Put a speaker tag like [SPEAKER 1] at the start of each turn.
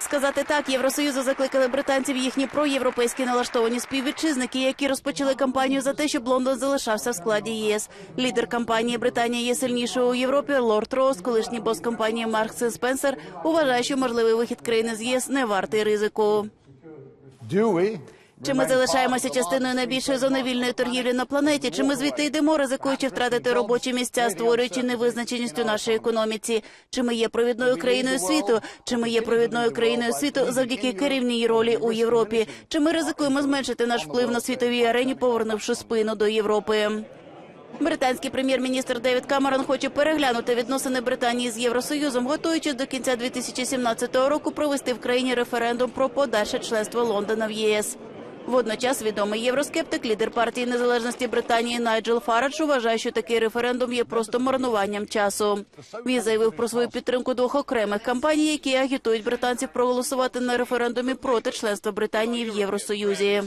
[SPEAKER 1] Сказати так, Євросоюзу закликали британців їхні проєвропейські налаштовані співвітчизники, які розпочали кампанію за те, щоб Лондон залишався в складі ЄС. Лідер кампанії Британія є сильнішою у Європі. Лорд Рос, колишній бос компанії Маркс Спенсер, вважає, що можливий вихід країни з ЄС не вартий ризику. Чи ми залишаємося частиною найбільшої зони вільної торгівлі на планеті? Чи ми звідти йдемо, ризикуючи втратити робочі місця, створюючи невизначеність у нашій економіці? Чи ми є провідною країною світу? Чи ми є провідною країною світу завдяки керівній ролі у Європі? Чи ми ризикуємо зменшити наш вплив на світовій арені, повернувши спину до Європи? Британський прем'єр-міністр Девід Камерон хоче переглянути відносини Британії з Євросоюзом, готуючись до кінця 2017 року провести в країні референдум про подальше членство Лондона в ЄС. Водночас відомий євроскептик, лідер партії незалежності Британії Найджел Фарадж вважає, що такий референдум є просто марнуванням часу. Він заявив про свою підтримку двох окремих кампаній, які агітують британців проголосувати на референдумі проти членства Британії в Євросоюзі.